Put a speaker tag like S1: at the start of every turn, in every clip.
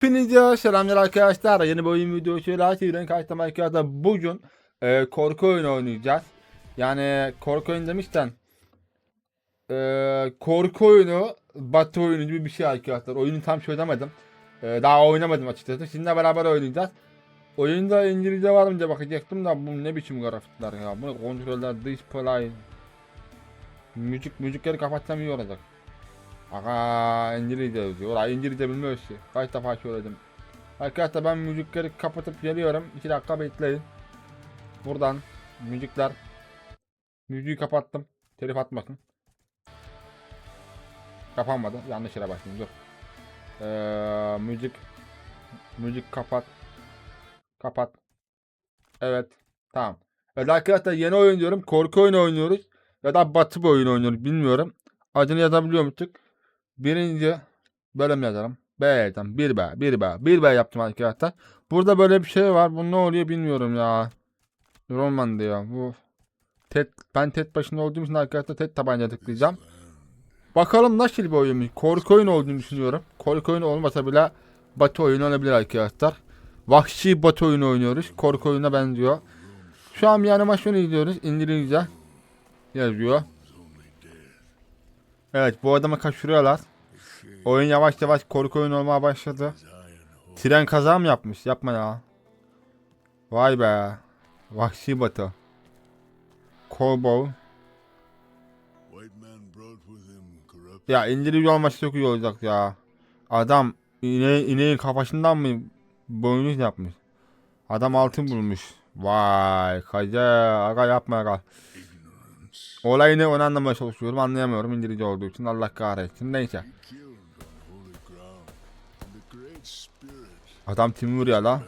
S1: Hepinize selamlar arkadaşlar. Yeni bir oyun videosuyla sizden karşıma arkadaşlar. Bugün e, korku oyunu oynayacağız. Yani korku oyunu demişten e, korku oyunu batı oyunu gibi bir şey arkadaşlar. Oyunu tam çözemedim. E, daha oynamadım açıkçası. Sizinle beraber oynayacağız. Oyunda İngilizce var mı diye bakacaktım da bu ne biçim grafikler ya. Bu kontroller, display. Müzik, müzikleri kapatsam iyi olacak. Aga İngilizce yazıyor. Orayı İngilizce bilmiyoruz ki. Kaç defa söyledim. Arkadaşlar ben müzikleri kapatıp geliyorum. 2 dakika bekleyin. Buradan müzikler. Müziği kapattım. Telif atmasın. Kapanmadı. Yanlış yere başladım. Dur. Ee, müzik. Müzik kapat. Kapat. Evet. Tamam. Evet arkadaşlar yeni oyun diyorum. Korku oyunu oynuyoruz. Ya da batı bir oyun oynuyoruz. Bilmiyorum. Adını yazabiliyor muyduk? Birinci bölüm yazalım. B yazalım. 1B, 1B, 1B yaptım arkadaşlar. Burada böyle bir şey var. Bu ne oluyor bilmiyorum ya. Roman diyor. Bu tet, ben tet başında olduğum için arkadaşlar tet tabanca tıklayacağım. Bakalım nasıl bir oyun. Korku oyunu olduğunu düşünüyorum. Korku oyunu olmasa bile batı oyunu olabilir arkadaşlar. Vahşi batı oyunu oynuyoruz. Korku oyununa benziyor. Şu an bir animasyon izliyoruz. İngilizce yazıyor. Evet bu adamı kaçırıyorlar. Oyun yavaş yavaş korku oyunu olmaya başladı. Tren kaza mı yapmış? Yapma ya. Vay be. Vahşi batı.
S2: Corrupt
S1: Ya İngilizce olması çok iyi olacak ya. Adam ine, ineğin kafasından mı boynuz yapmış? Adam altın bulmuş. Vay kaca aga yapma aga. Olay ne onu anlamaya çalışıyorum anlayamıyorum İngilizce olduğu için Allah kahretsin neyse. Adam Timur ya la.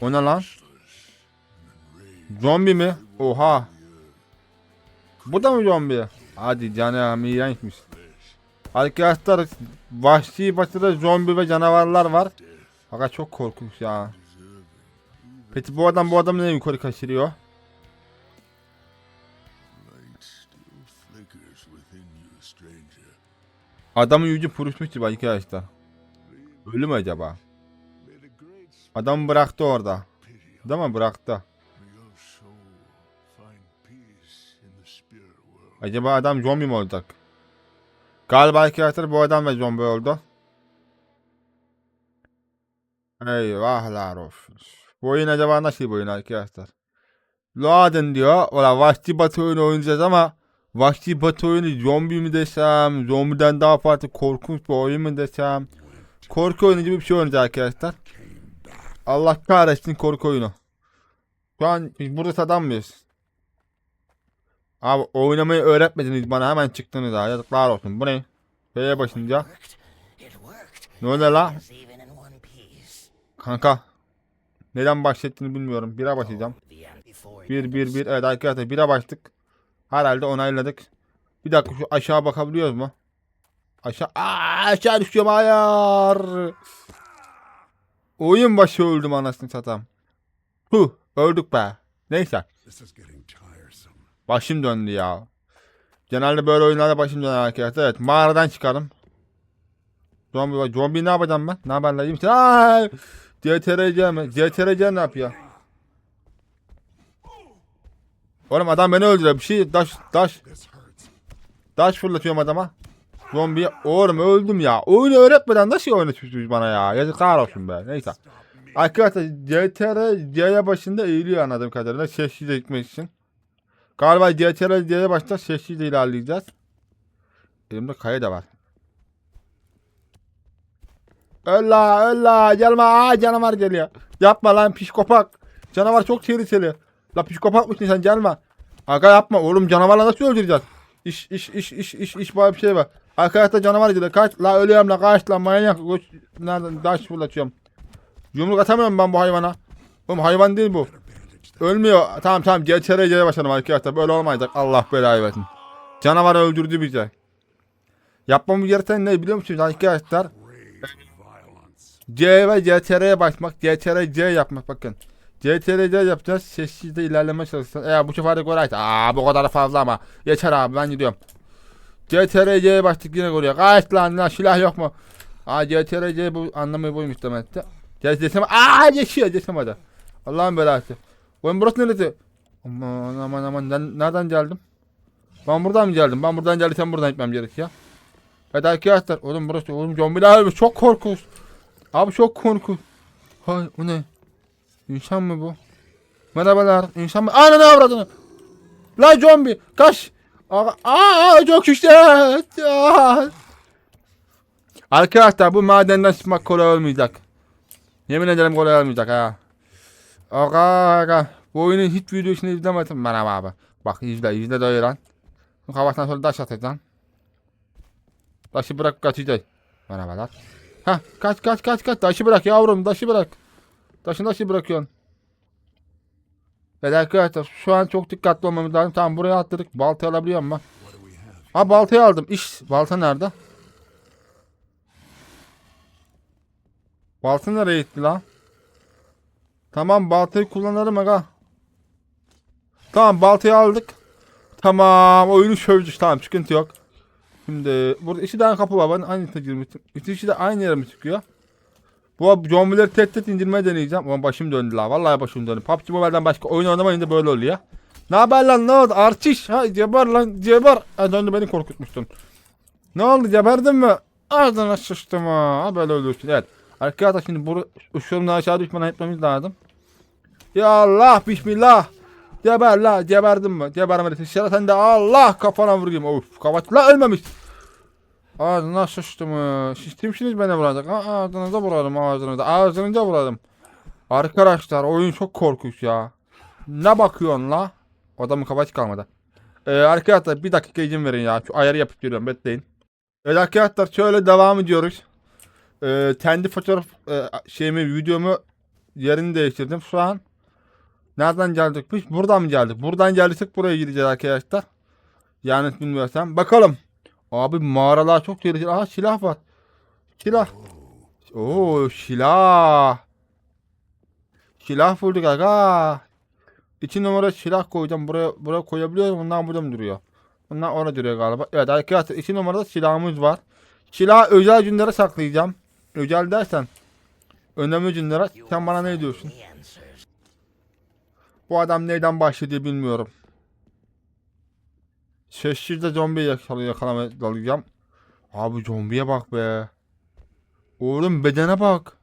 S1: O ne lan? Zombi mi? Oha. Bu da mı zombi? Hadi canım iğrençmiş. Arkadaşlar vahşi batıda zombi ve canavarlar var. Fakat çok korkunç ya. Peki bu adam bu adamı ne yukarı kaçırıyor? Adamın yüzü puruşmuş gibi arkadaşlar. Ölü mü acaba? Adam bıraktı orada. Değil mi? Bıraktı. Acaba adam zombi mi olacak? Galiba arkadaşlar bu adam da zombi oldu. Eyvahlar olsun. Bu oyun acaba nasıl bir oyun arkadaşlar? Laden diyor. Ola Vahşi Batı oyunu oynayacağız ama Vahşi Batı oyunu zombi mi desem, zombiden daha farklı korkunç bir oyun mu desem. Korku oyunu gibi bir şey oynayacağız arkadaşlar. Allah kahretsin korku oyunu. Şu an biz burada adam mıyız? Abi oynamayı öğretmediniz bana hemen çıktınız ha yazıklar olsun. Bu ne? B'ye başınca. Ne oluyor la? Kanka. Neden bahsettiğini bilmiyorum. Bire başlayacağım. Bir bir bir. Evet arkadaşlar bire başladık. Herhalde onayladık. Bir dakika şu aşağı bakabiliyoruz mu? Aşağı. Aa, aşağı düşüyorum hayır. Oyun başı öldüm anasını satayım. Huh öldük be. Neyse. Başım döndü ya. Genelde böyle oyunlarda başım döner arkadaşlar. Evet mağaradan çıkarım. Zombi, zombi ne yapacağım ben? Ne haberler iyi misin? Aa! CTRC mi? CTRC ne yapıyor? Oğlum adam beni öldürüyor. Bir şey
S2: This hurts.
S1: daş fırlatıyorum adama. Zombi oğlum öldüm ya. Oyunu öğretmeden nasıl oynatıyorsunuz bana ya? Yazıklar olsun be. Neyse. Arkadaşlar CTR C'ye başında eğiliyor anladığım kadarıyla sessizce gitmek için. Galiba CTR C'ye başta sessizce ilerleyeceğiz. Elimde kaya da var. Ölla ölla gelme aa canavar geliyor. Yapma lan psikopat. Canavar çok tehlikeli. La psikopat mısın sen gelme. Aga yapma oğlum canavarla nasıl öldüreceğiz? İş iş iş iş iş iş böyle bir şey var. Arkadaşlar canavar geliyor kaç la ölüyorum la kaç la manyak. Koş, nereden daş fırlatıyorum. Yumruk atamıyorum ben bu hayvana. Oğlum hayvan değil bu. Ölmüyor. Tamam tamam CTRC'ye başladım arkadaşlar. Böyle olmayacak. Allah belayı versin. Canavar öldürdü bizi. Yapmamız gereken ne biliyor musunuz arkadaşlar? C ve CTR'ye basmak. CTR C yapmak bakın. CTRL C yapacağız. Sessizde ilerleme çalışacağız. Eğer bu sefer de gol ait. Aa bu kadar fazla ama. Yeter abi ben gidiyorum. CTRC'ye bastık yine koruyor. Kaç lan lan silah yok mu? Aa CTRC bu anlamı buymuş demek ki. Gel desem aa geçiyor desem hadi. Allah'ın belası. Oğlum burası neresi? Aman aman aman ben nereden geldim? Ben buradan mı geldim? Ben buradan geldiysem buradan gitmem gerekiyor. Hadi arkadaşlar oğlum burası oğlum zombiler çok korkunç. Abi çok korkunç. Hay bu ne? İnsan mı bu? Merhabalar insan mı? Ananı avradını. La zombi kaç. Aa, aa çok işte. Arkadaşlar bu madenden çıkmak kolay olmayacak. Yemin ederim kolay olmayacak ha. Aga aga. Bu oyunun hiç videosunu izlemedim ben abi. Bak izle izle dayı lan. Kafasına sonra taş atacaksın. Taşı bırak kaçacak. Merhabalar. Ha kaç kaç kaç kaç. Taşı bırak yavrum taşı bırak. Taşı taşı bırakıyorsun. Evet arkadaşlar şu an çok dikkatli olmamız lazım. Tamam buraya atladık. Balta alabiliyor mu? Ha baltayı aldım. İş balta nerede? Balta nereye gitti lan? Tamam baltayı kullanırım aga. Tamam baltayı aldık. Tamam oyunu çözdük tamam sıkıntı yok. Şimdi burada iki tane kapı var. Ben aynı girmiştim. İkisi de aynı yere mi çıkıyor? Bu zombileri tek tek indirmeye deneyeceğim. Ama başım döndü la. Vallahi başım döndü. PUBG Mobile'den başka oyun oynamayınca böyle oluyor. Ne haber lan ne oldu? Arçiş. Ha ceber lan ceber. Ha döndü beni korkutmuştun. Ne oldu geberdin mi? Ağzına sıçtım ha. Ha böyle ölüyorsun. Evet. Arkadaşlar şimdi bu uçurumdan aşağı düşmeden etmemiz lazım. Ya Allah bismillah. Geber la geberdin mi? Gebermedin. Şeref sen de Allah kafana vurayım. Of la ölmemiş. Ağzına sıçtım. kimsiniz beni vuracak? Ha, ağzınıza vurarım ağzınıza. Ağzınıza vurarım. Arkadaşlar oyun çok korkunç ya. Ne bakıyorsun la? Adamın kafası kalmadı. Ee, arkadaşlar bir dakika izin verin ya. Şu ayarı yapıp geliyorum bekleyin. Evet arkadaşlar şöyle devam ediyoruz. Ee, kendi fotoğraf e, şeyimi videomu yerini değiştirdim. Şu an nereden geldik biz? Buradan mı geldik? Buradan geldiysek buraya gideceğiz arkadaşlar. Yanlış bilmiyorsam. Bakalım. Abi mağaralar çok tehlikeli. Aha silah var. Silah. Oo silah. Silah bulduk aga. İki numara silah koyacağım. Buraya buraya koyabiliyoruz. Bunlar burada mı duruyor? Bunlar orada duruyor galiba. Evet arkadaşlar iki numarada silahımız var. Silah özel günlere saklayacağım. Özel dersen. Önemli günlere. Sen bana ne diyorsun? Bu adam neyden başladı bilmiyorum. Sessizce zombi yakala yakalamaya dalacağım. Abi zombiye bak be. Oğlum bedene bak.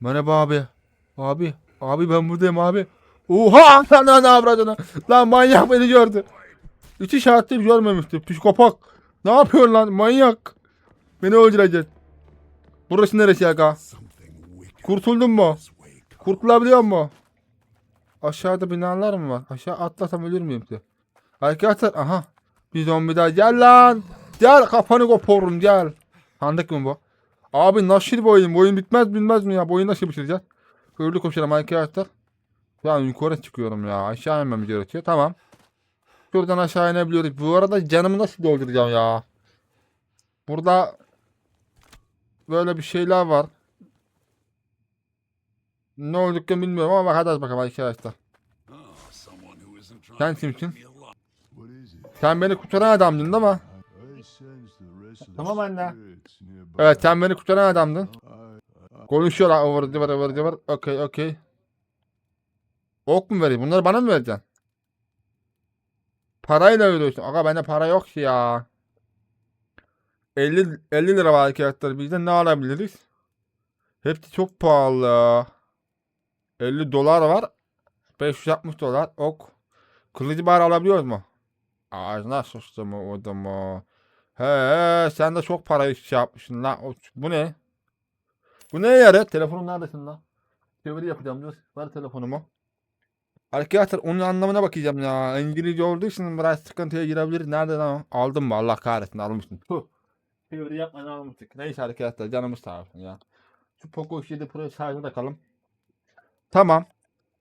S1: Merhaba abi. Abi. Abi ben buradayım abi. Oha lan lan avradını. Lan manyak beni gördü. İki saattir görmemişti. Psikopat. Ne yapıyor lan manyak. Beni öldürecek. Burası neresi aga? Kurtuldun mu? Kurtulabiliyor mu? Aşağıda binalar mı var? Aşağı atlasam ölür müyüm ki? Arkadaşlar aha. Bir zombi daha gel lan. Gel kafanı kopurum gel. Sandık mı bu? Abi nasıl bir oyun? Bu oyun bitmez bilmez mi ya? Bu oyunu nasıl bitireceğiz? Hızlı koşalım arkadaşlar. Ya yukarı çıkıyorum ya. Aşağı inmemiz gerekiyor. Tamam. Şuradan aşağı inebiliyoruz. Bu arada canımı nasıl dolduracağım ya? Burada böyle bir şeyler var. Ne olduklarını bilmiyorum ama bakacağız bakalım arkadaşlar.
S2: Trying
S1: Sen kimsin? Sen beni kurtaran adamdın
S3: the
S1: Tamam anne. Evet sen beni kurtaran adamdın. Konuşuyorlar ıvır cıvır ıvır cıvır. Okey okey. Ok mu vereyim? Bunları bana mı vereceksin? Parayla veriyorsun. Aga bende para yok ki ya. 50, 50 lira var arkadaşlar. Bizde ne alabiliriz? Hepsi çok pahalı. 50 dolar var. 560 dolar. Ok. Kılıcı bari alabiliyoruz mu? Ağzına sıçtı mı o da mı? He sen de çok para iş yapmışsın lan. Bu ne? Bu ne yarı? Telefonun neredesin lan? Çeviri yapacağım dur. Ver telefonumu. Arkadaşlar onun anlamına bakacağım ya. İngilizce olduğu için biraz sıkıntıya girebilir. Nerede lan? o? Aldım mı? Allah kahretsin almışsın. Puh. Çeviri yapmadan almıştık. Neyse arkadaşlar canımız sağ olsun ya. Şu Poco 7 Pro şarjı takalım. Tamam.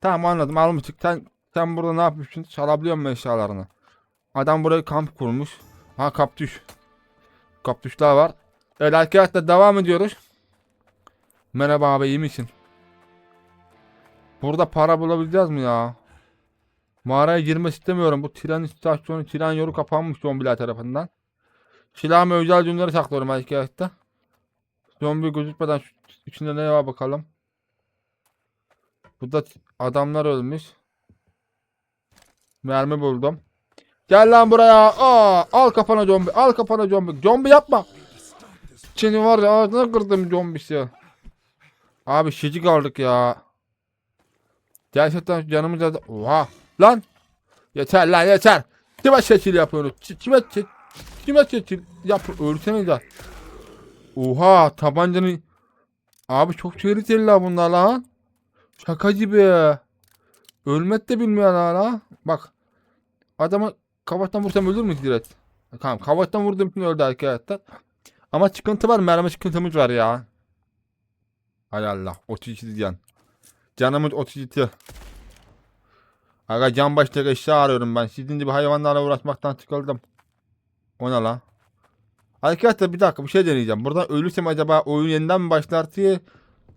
S1: Tamam anladım almıştık. Sen, sen burada ne yapıyorsun? Çalabiliyor musun eşyalarını? Adam buraya kamp kurmuş. Ha kaptüş. Kaptüşler var. Evet arkadaşlar devam ediyoruz. Merhaba abi iyi misin? Burada para bulabileceğiz mi ya? Mağaraya girmek istemiyorum. Bu tren istasyonu, tren yolu kapanmış zombiler tarafından. Silahımı özel günleri saklıyorum arkadaşlar. Zombi gözükmeden içinde ne var bakalım. Burada adamlar ölmüş. Mermi buldum. Gel lan buraya. Aa, al kafana zombi. Al kafana zombi. Zombi yapma. Seni var ya ağzına kırdım zombisi. Abi şişik aldık ya. Gerçekten canımız da... Oha. Lan. Yeter lan yeter. Kime seçil yapıyorsunuz? Ç- Kime? Kime seçil? Yap. Ölsene de. Oha tabancanın... Abi çok tehlikeli la bunlar lan. Şaka gibi. Ölmek de bilmiyor lan. Bak. Adamı kavaçtan vursam ölür mü direkt? Tamam kavaçtan vurdum için öldü arkadaşlar. Ama sıkıntı var mermi sıkıntımız var ya. Hay Allah 32 can. Canımız 32. Aga can başlık eşya arıyorum ben. Sizin gibi hayvanlarla uğraşmaktan sıkıldım. O ne lan? Arkadaşlar bir dakika bir şey deneyeceğim. Buradan ölürsem acaba oyun yeniden mi başlar diye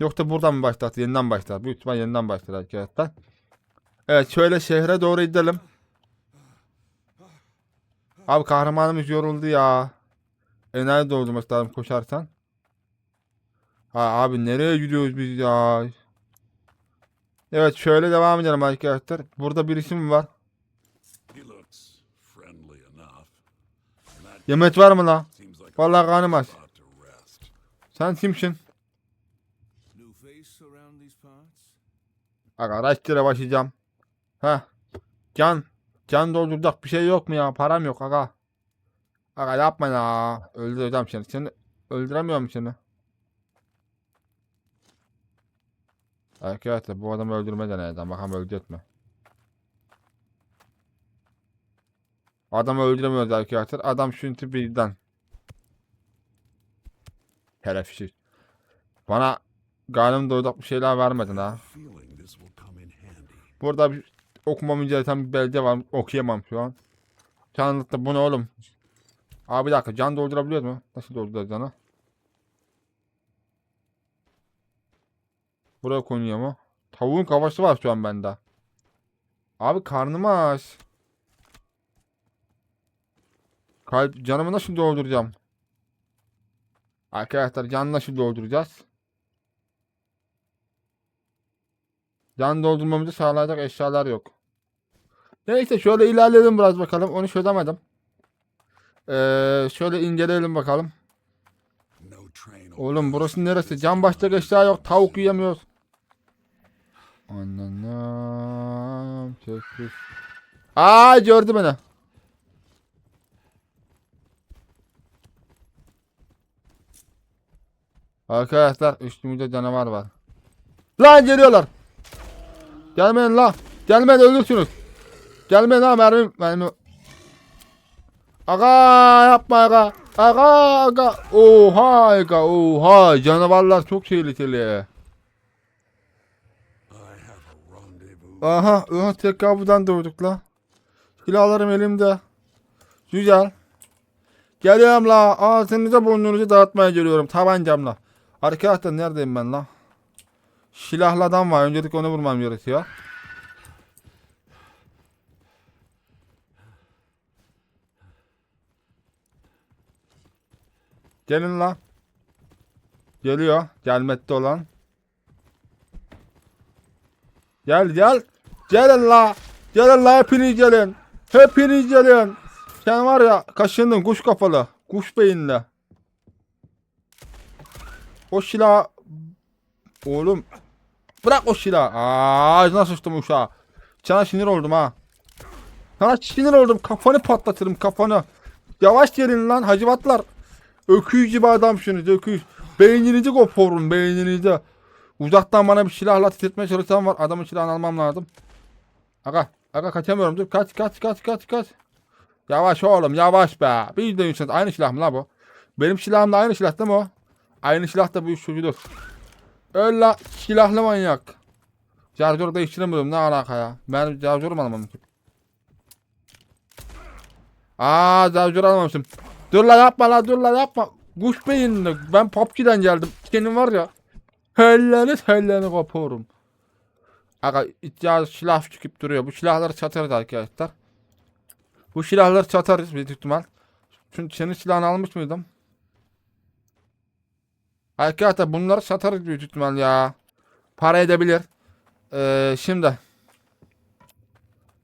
S1: yoksa buradan mı başlar? Yeniden başlar. Büyük ihtimal yeniden başlar arkadaşlar. Evet şöyle şehre doğru gidelim. Abi kahramanımız yoruldu ya. Enerji doldurması lazım koşarsan. Ha abi nereye gidiyoruz biz ya? Evet şöyle devam edelim arkadaşlar. Burada bir isim var. Yemek var mı la? Vallahi karnım aç. Sen kimsin? Aga araştıra başlayacağım. Ha. Can. Can dolduracak bir şey yok mu ya? Param yok aga. Aga yapma ya. Öldüreceğim seni. Seni öldüremiyorum seni. Arkadaşlar bu adamı öldürme deneyeceğim. Bakalım öldürecek mi? Adamı öldüremiyoruz arkadaşlar. Adam çünkü birden. Şerefsiz. Bana karnım doyacak bir şeyler vermedin ha. Burada bir okumam gereken bir belge var. Okuyamam şu an. Canlılıkta bu ne oğlum? Abi bir dakika can doldurabiliyor mu? Nasıl dolduracağız canı? Buraya konuyor mu? Tavuğun kafası var şu an bende. Abi karnım aç. Kalp canımı nasıl dolduracağım? Arkadaşlar can nasıl dolduracağız? Can doldurmamızı sağlayacak eşyalar yok. Neyse şöyle ilerleyelim biraz bakalım. Onu çözemedim. Ee, şöyle inceleyelim bakalım. Oğlum burası neresi? Can başlık eşya yok. Tavuk yiyemiyoruz. Ananam. Sessiz. Aa gördü beni. Arkadaşlar üstümüzde canavar var. Lan geliyorlar. Gelmeyin la. Gelmeyin ölürsünüz. Gelmeyin ha mermi mermi. Aga yapma aga. Aga aga. Oha aga oha. Canavarlar çok tehlikeli. Aha, aha tekrar buradan doğduk la. Silahlarım elimde. Güzel. Geliyorum la. Ağzınıza burnunuzu dağıtmaya geliyorum tabancamla. Arkadaşlar neredeyim ben la? Silahlı adam var. Öncelik onu vurmam gerekiyor. Gelin la. Geliyor. Gelmekte olan. Gel gel. Gelin la. Gelin la hepiniz gelin. Hepiniz gelin. Sen var ya kaşındın kuş kafalı. Kuş beyinli. O silah. Oğlum. Bırak o silah. Aa, ağzına sıçtım uşağı. Sana sinir oldum ha. Sana sinir oldum. Kafanı patlatırım kafanı. Yavaş gelin lan hacıvatlar. Öküz gibi adamsınız öküz. Beyninizi koparın beyninizi. Uzaktan bana bir silahla titretmeye çalışan var. Adamın silahını almam lazım. Aga. Aga kaçamıyorum. Dur kaç kaç kaç kaç kaç. Yavaş oğlum yavaş be. Bir de aynı silah mı la bu? Benim silahım da aynı silah değil mi o? Aynı silah da bu uyuşturucudur. Öyle silahlı manyak. Şarjör değiştiremiyorum ne alaka ya. Ben mü almamışım? Aa şarjör almamışım. Dur la yapma la dur la yapma. Kuş beyinli. Ben PUBG'den geldim. Senin var ya. Helleni helleni kopuyorum. Aga ya silah çıkıp duruyor. Bu silahları satarız arkadaşlar. Bu silahları satarız büyük ihtimal. Şun, senin silahını almış mıydım? Arkadaşlar bunları satarız büyük ihtimal ya. Para edebilir. Ee, şimdi.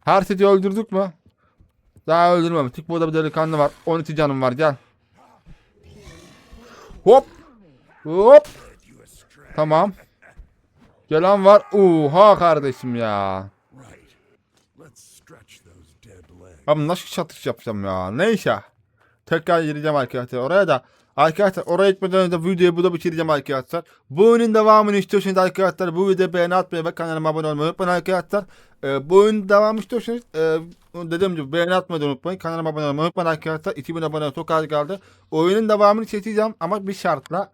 S1: Her öldürdük mü? Daha öldürmemiştik. Burada bir delikanlı var. 12 canım var gel. Hop. Hop. Tamam. Gelen var. Oha kardeşim ya. Abi nasıl satış yapacağım ya? Neyse. Tekrar gireceğim arkadaşlar. Oraya da Arkadaşlar oraya gitmeden önce videoyu burada bitireceğim arkadaşlar. Bu oyunun devamını istiyorsanız arkadaşlar bu videoya beğeni atmayı ve kanalıma abone olmayı unutmayın arkadaşlar. Ee, bu oyunun devamı istiyorsanız e, dediğim gibi beğeni atmayı unutmayın. Kanalıma abone olmayı unutmayın arkadaşlar. 2000 abone çok az kaldı. Oyunun devamını çekeceğim ama bir şartla.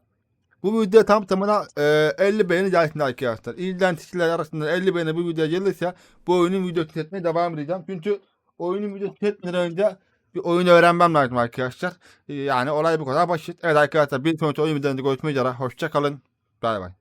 S1: Bu video tam tamına e, 50 beğeni gelsin arkadaşlar. İlden kişiler arasında 50 beğeni bu videoya gelirse bu oyunun videosu çekmeye devam edeceğim. Çünkü oyunun videosu çekmeden önce bir oyun öğrenmem lazım arkadaşlar. Ee, Yani olay bu kadar basit. Evet arkadaşlar bir sonraki oyun videolarında görüşmek üzere. Hoşça kalın. Bay bay.